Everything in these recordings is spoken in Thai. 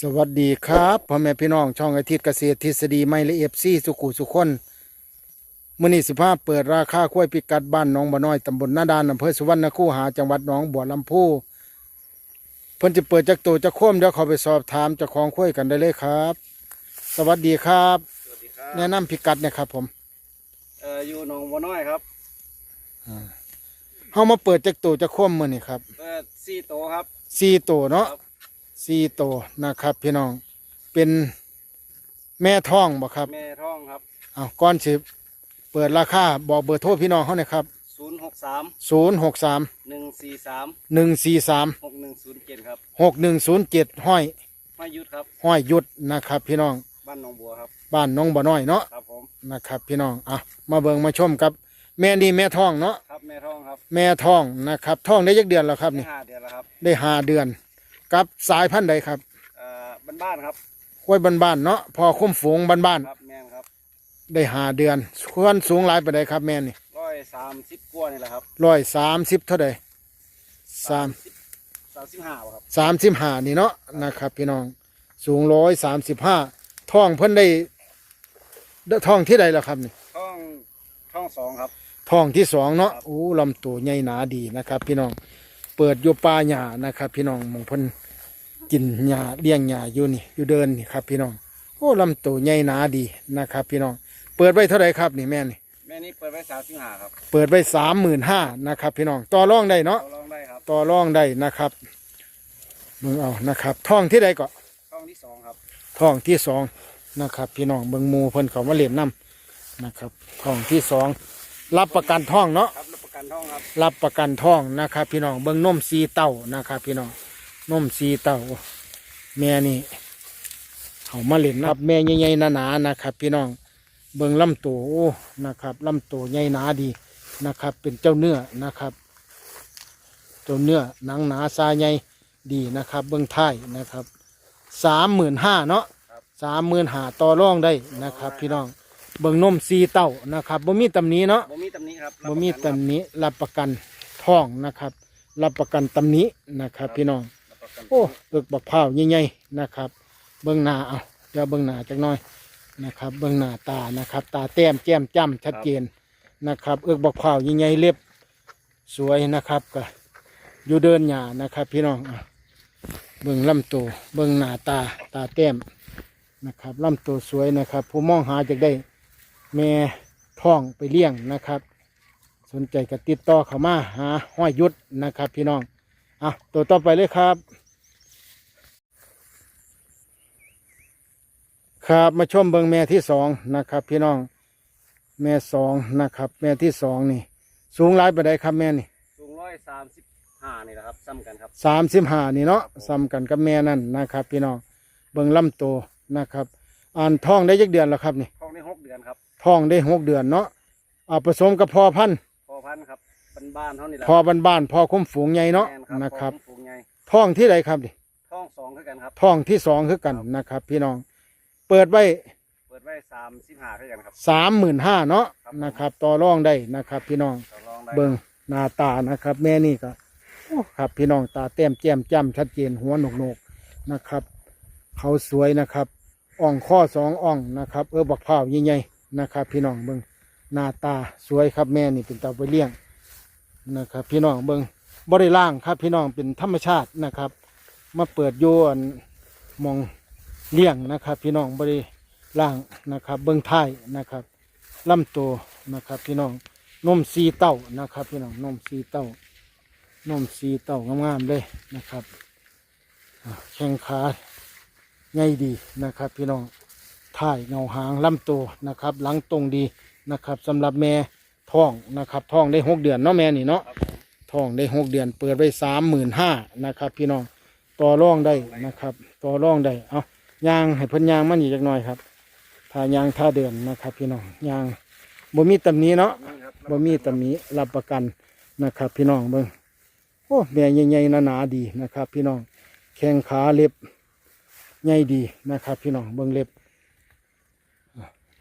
สวัสดีครับพ่อแม่พี่น้องช่องอาทิตย์เกษตรทฤษฎีไม่ละเอียดซี่สุขุสุคนมื่อนี้สิภาเปิดราคาข้วยพิกัดบ้านหนองบ่อน้อยตำบลนาดานอำเภอสุวรรณคูหาจังหวัดหนองบัวลำพูเพิ่นจะเปิดจากตัวจะโค้มเดี๋ยวเขาไปสอบถามเจ้าของข้วยกันได้เลยครับ สวัสดีครับ สวัสดีครับแนะนำพิกัดเนะครับผมเอ่ออยู่หนองบัวน้อยครับเฮามาเปิดจากตัวจะโค้มมื้อนี้ครับเปิดสี่โตวครับสี่ตัวเนาะครับ สี่ตัวนะครับ พี่น้องเป็นแม่ท้องบ่ครับแม่ท้องครับอ้าวก่อนสิเปิดราคาบอกเบอร์โทรพี่น้องเขาหน่อยครับศูนย์หกสามศูนย์หกสามหนึ่งสี่สามหนึ่งสี่สามหกหนึ่งศูนย์เจ็ดครับหกหนึ่งศูนย์เจ็ดห้อยไม่ยุดครับห้อยหยุดนะครับ พี่น้องบ้านหนองบัวครับบ้านน้องบ่อน้อยเนาะครับผมนะครับ พี่น้องอะมาเบิ่งมาชมครับ แม่นี่แม่ท้องเนาะครับแม่ท้องครับแม่ท้องนะครับท้องได้ยักเดือนแล้วครับได้นี่ห้าเดือนแล้วครับได้ห้าเดือน กับสายพันธุ์ใดครับเอ่อบ้านๆครับห้วยบ้านๆเนาะพอคุ้มฝูงบ้านครับแม่นครับๆได้ห้าเดือนควรสูงหลายไปไดครับแม่นี่ร้อยสามสิบกว่านี่แหละครับร้อยสามสิบเท่าใดสามสิบสามสิบห้าครับสามสิบห้านี่เนาะนะครับพี่น้องสูงร้อยสามสิบห้าท่องเพิ่นได้ได้ท่องที่ใดแล้วครับนี่ท้องท้องสองครับท่องที่สองเนาะครับโอ้ลำตัวใหญ่หนาดีนะครับ พี่น้อง เปิดอยู่ป่าหญ้านะครับ พี่น้องหมองเพิ่นกินหญ้าเลี้ยงหญ้าอยู่นี่อยู่เดินนี่ครับ พี่น้องโอ้ลำตัวใหญ่หนาดีนะครับ พี่น้องเปิดไว้เท่าไหร่ครับนี่แม่นี่แม่นี้เปิดไว้สามสิบห้าครับเปิดไว้สามหมื่นห้านะครับ พี่น้องต่อรองได้เนาะเราลองได้ครับต่อรองได้นะครับมึงเอานะครับท่องที่ใดก็ท้องที่สองครับท้องที่สองนะครับ พี่น้องเบิงหมูเพิ่นเขามาเล่นน้ำนะครับท้องที่สองรับประกันท้องเนาะครับรับประ กันท้องครับรับประกันท้องนะครับ พี่น้องเบิงนมสีเต้านะครับ พี่น้องนมสีเต้าแม่นี่เขามาเล่นนะครับ แม่ใหญ่ๆหนาๆนะครับ พี่น้องเบิงลำตัวโอ้นะครับลำตัวใหญ่หนาดีนะครับ เป็นเจ้าเนื้อนะครับเจ้าเนื้อหนังหนาซาใหญ่ดีนะครับ เบิงท้ายนะครับสามหมื่นห้าเนาะสามหมื่นหาต่อรองได้นะครับ พี่น้อง เบิ่งนมสีเต้านะครับบ่มีตำหนี้เนาะบ่มีตำหนี้ครับบ่มีรับประกันตำหนี้รับประกันท้องนะครับ รับประกันตำหนี้นะครับ พี่น้องรับประกันโอ้เบิกบักพร้าวใหญ่ๆนะครับ เบิ่งหน้าเอาเดี๋ยวเบิ่งหน้าจักหน่อยนะครับ เบิ่งหน้าตานะครับ ตาแต้มแจ่มจ้ำชัดเจนนะครับ เอิกบักพร้าวใหญ่ๆเล็บสวยนะครับก็อยู่เดินหญ้านะครับ พี่น้องอะเบิ่งลำตัวเบิ่งหน้าตาตาแต้มนะครับลำตัวสวยนะครับ ผู้มองหาจากได้ แม่ท้องไปเลี้ยงนะครับ สนใจก็ติดต่อเข้ามาหาห้อยยุดนะครับ พี่น้องอะตัวต่อไปเลยครับ ครับมาชมเบิงแม่ที่สองนะครับ พี่น้อง แม่สองนะครับ แม่ที่สองนี่ สูงหลายไปได้ครับแม่นี่สูงร้อยสามสิบห้านี่แหละครับซ้ำกันครับสามสิบห้านี่เนาะซ้ำกันกับแม่นั่นนะครับ พี่น้องเบิงลำตัวนะครับ อ่านท้องได้ยักเดือนแล้วครับนี่ท้องได้หกเดือนครับ ท้องได้หกเดือนเนาะเอาผสมกับพอพันธุ์พอพันธุ์ครับบ้านๆเท่านี้แหละพอบ้านๆพอคุ้มฝูงใหญ่เนาะแม่นะครับพอฝูงใหญ่ท้องที่ใดครับนี่ท้องสองคือกันครับ ท้องที่สองคือกันนะครับ พี่น้อง เปิดไว้เปิดไว้สามสิบห้าคือกันครับ สามหมื่นห้าเนาะครับนะครับ ต่อรองได้นะครับ พี่น้อง ต่อรองได้เบิงหน้าตานะครับ แม่นี่ก็โอ้ครับพี่น้องตาแต้มแจ่มจ้ำชัดเจนหัวหนกโนกๆนะครับ เขาสวยนะครับ อ่องข้อสองอ่องนะครับ เออบักพร้าวใหญ่ๆ นะครับ พี่น้องเบิงหน้าตาสวยครับแม่นี่เป็นเตาไปเลี้ยงนะครับ พี่น้องเบิงบริล่างครับ พี่น้องเป็นธรรมชาตินะครับ มาเปิดโยอันมองเลี้ยงนะครับ พี่น้องบริล่างนะครับ เบิงท้ายนะครับลำตัวนะครับ พี่น้องนมสีเต้านะครับ พี่น้องนมสีเต้านมสีเต้างามๆเลยนะครับแข้งขาใหญ่ดีนะครับ พี่น้อง ท้ายเงาหางลำตัวนะครับ หลังตรงดีนะครับสำหรับแม่ท้องนะครับท้องได้หกเดือนเนาะแม่นี่เนาะครับผมทองได้หกเดือน เปิดไว้สามหมื่นห้านะครับ พี่น้องต่อรองได้นะครับ ต่อรองได้เอายางให้เพิ่นยางมันอีกจักหน่อยครับถ้ายางท่าเดือนนะครับ พี่น้องยางบ่มีตำหนี้เนาะนี่ครับบ่มีตำหนี้รับประกันนะครับ พี่น้องเบิ่งโอ้แม่ใหญ่ๆหนาๆดีนะครับ พี่น้องแข้งขาเล็บใหญ่ดีนะครับ พี่น้องเบิ่งเล็บอะ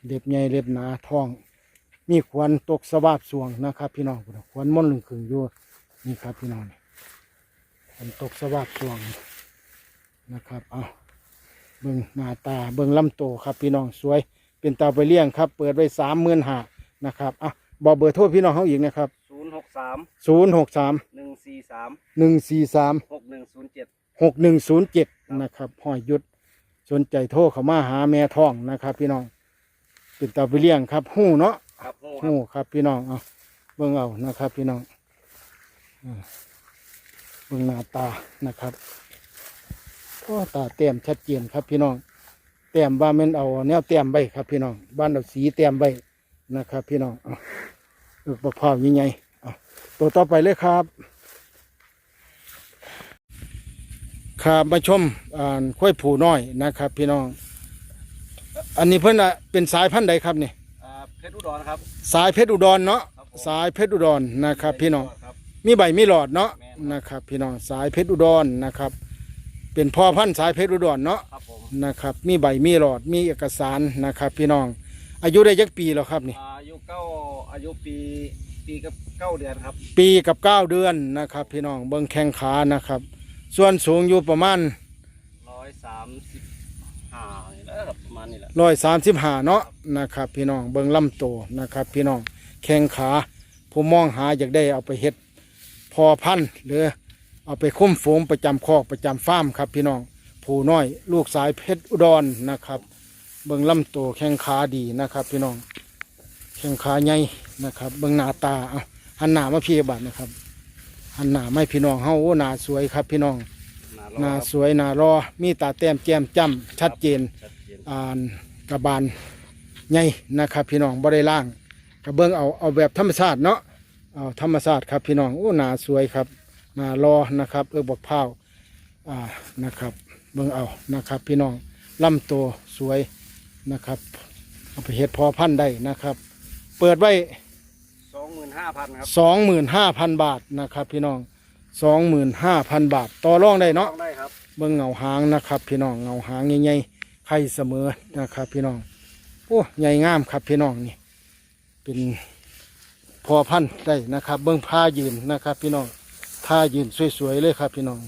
เล็บใหญ่เล็บหนาท้อง มีขวัญตกสวาบสวงนะครับ พี่น้องขวัญม่อนลึงขึงอยู่นี่ครับพี่น้องนี่ฝนตกสวัสดช่วงนะครับเอาเบิ่งหน้าตาเบิ่งลำโตวครับพี่น้องสวย เป็นตาไปเลี้ยงครับ เปิดไว้สามหมื่นห้านะครับอะบอกเบอร์โทรพี่น้องเขาอีกนะครับศูนย์หกสามศูนย์หกสามหนึ่งสี่สามหนึ่งสี่สามหกหนึ่งศูนย์เจ็ดหกหนึ่งศูนย์เจ็ดนะครับห้อยยุดสนใจโทรเข้ามาหาแม่ท้องนะครับ พี่น้อง เป็นตาไปเลี้ยงครับหู้เนาะครับโอ้ครัหู้บครับพี่น้องเอาเบิ่งเอานะครับ พี่น้องอ่าเบิ่งหน้าตานะครับก็ตาเต็มชัดเจนครับพี่น้องเต็มบ้านแม่นเอาแนวเต็มใบครับ พี่น้องบ้านเอาสีเต็มใบนะครับ พี่น้องเอาลูกบักพร้าวยังไงเอาตัวต่อไปเลยครับ ครับมาชมอ่าข้อยผูน้อยนะครับ พี่น้อง อันนี้เพิ่นน่ะเป็นสายพันธุ์ใดครับนี่อ่าเพชรอุดรครับ สายเพชรอุดรเนาะครับผม สายเพชรอุดรนะครับ พี่น้อง ครับ มีใบมีหลอดเนาะแม่นนะครับ พี่น้องสายเพชรอุดรนะครับ เป็นพ่อพันธุ์สายเพชรอุดรเนาะครับผมนะครับ มีใบมีหลอดมีเอกสารนะครับ พี่น้อง อายุได้ยักปีแล้วครับนี่ อายุเก้าอายุปีปีกับเก้าเดือนครับปีกับเก้าเดือนนะครับ พี่น้องเบิ้งแข้งขานะครับ ส่วนสูงอยู่ประมาณร้อยสามสิบ มาณนี้แหละร้อยสามสิบห้าเนาะนะครับ พี่น้องเบิ้งลำโตวนะครับ พี่น้องแข้งขาผู้มองหาอยากได้เอาไปเฮ็ดพอพันธุ์หรือเอาไปคุ้มฝูงประจำคอกประจำฟาร์มครับ พี่น้องผู้น้อยลูกสายเพชรอุดรนะครับ เบิ้งลำโตวแข้งขาดีนะครับ พี่น้องแข้งขาใหญ่นะครับ เบิ้งหน้าตาเอาหันหน้ามาพี่บัดนะครับหันหน้าไม่พี่น้องเฮาโอ้หน้าสวยครับ พี่น้อง หน้ารอหน้าครับ สวยหน้ารอมีตาแต้มแก้มจ้ำชัดเจน ชัดเจน อ่านกระบาลใหญ่นะครับ พี่น้องบ่ได้ล่างกระเบื้องเอาเอาแบบธรรมชาติเนาะเอาธรรมชาติครับพี่น้องโอ้หนาสวยครับหนารอนะครับเออบกพร้าวอ่านะครับ เบิ่งเอานะครับ พี่น้องลำตัวสวยนะครับเอาไปเฮ็ดพอพันธุ์ได้นะครับ เปิดไว้สองหมื่นห้าพันครับสองหมื่นห้าพันบาทนะครับ พี่น้องสองหมื่นห้าพันบาท ต่อรองได้เนาะต้องได้ครับ เบิ่งเงาหางนะครับ พี่น้องเงาหางใหญ่ๆ ไข่เสมอนะครับ พี่น้องโอ้ใหญ่งามครับพี่น้องนี่ เป็นพอพันธุ์ได้นะครับ เบิ่งผ้ายืนนะครับ พี่น้องท่ายืนสวยๆเลยครับพี่น้อง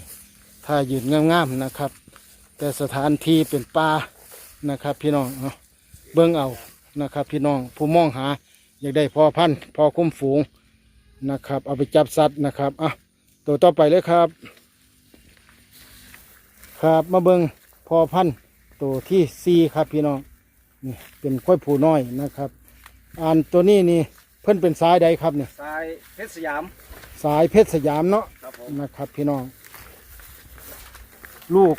ท่ายืนงามๆนะครับ แต่สถานที่เป็นป่านะครับ พี่น้องเอาเบิ่งเอานะครับ พี่น้องผู้มองหาอยากได้พอพันธุ์พอคุ้มฝูงนะครับ เอาไปจับสัตว์นะครับอะตัวต่อไปเลยครับ ครับมาเบิงพอพันธุ์ ตัวที่สี่ครับพี่น้องนี่เป็นค่อยผูน้อยนะครับอันตัวนี้นี่เพิ่นเป็นสายใดครับเนี่ยทรายเพชรสยามสายเพชรสยามเนาะครับผมนะครับ พี่น้อง ลูก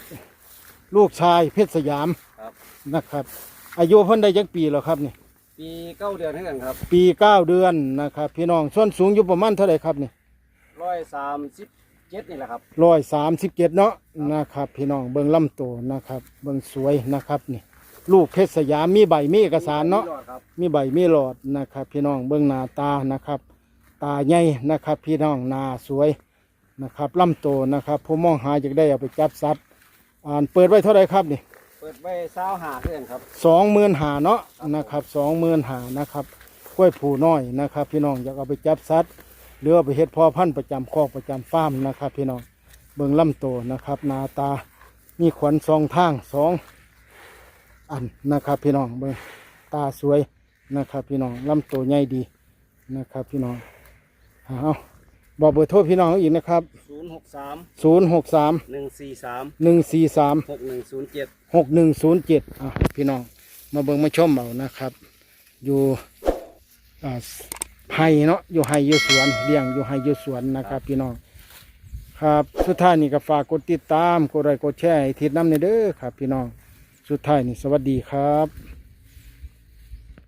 ลูกชายเพชรสยามครับนะครับ อายุเพิ่นได้ยักปีแล้วครับนี่ปีเก้าเดือนเท่ากันครับปีเก้าเดือนนะครับ พี่น้องส่วนสูงอยู่ประมาณเท่าไหร่ครับนี่ร้อยสามสิบ เจ็ดนี่แหละครับร้อยสามสิบเจ็ดเนาะนะครับ พี่น้องเบิ่งลำตัวนะครับ เบิ่งสวยนะครับนี่ ลูกเพชรสยามมีใบมีเอกสารเนาะมีหลอดครับมีใบมีหลอดนะครับ พี่น้องเบื้องหน้าตานะครับ ตาใหญ่นะครับ พี่น้องหน้าสวยนะครับลำโตนะครับผู้มองหาอยากได้เอาไปจับสัตว์อ่านเปิดไว้เท่าไหรครับนี่เปิดไว้เศร้าหาเพื่อนครับสองหมื่นหาเนาะนะครับสองหมื่นหานะครับกล้วยผูน้อยนะครับ พี่น้องอยากเอาไปจับสัตว์ หรือเอาไปเฮ็ดพ่อพันธุ์ประจำคอกประจำฟาร์มนะครับ พี่น้องเบื้องลำโตนะครับหน้าตามีขวัญสองทางสองอันนะครับ พี่น้องเบื้องตาสวยนะครับ พี่น้องลำโตใหญ่ดีนะครับ พี่น้องเอาบอกเบอร์โทรพี่น้องอีกนะครับศูนย์หกสามศูนย์หกสามหนึ่งสี่สามหนึ่งสี่สามหกหนึ่งศูนย์เจ็ดหกหนึ่งศูนย์เจ็ดอะพี่น้องมาเบิ่งมาชมเอานะครับ อยู่อ่า ไห้เนาะอยู่ไห้อยู่สวนเลี้ยงอยู่ไห้อยู่สวนนะครับ พี่น้องครับสุดท้ายนี่ก็ฝากกดติดตามกดไลค์กดแชร์ให้ทิศน้ำในเด้อครับ พี่น้องสุดท้ายนี่สวัสดีครับ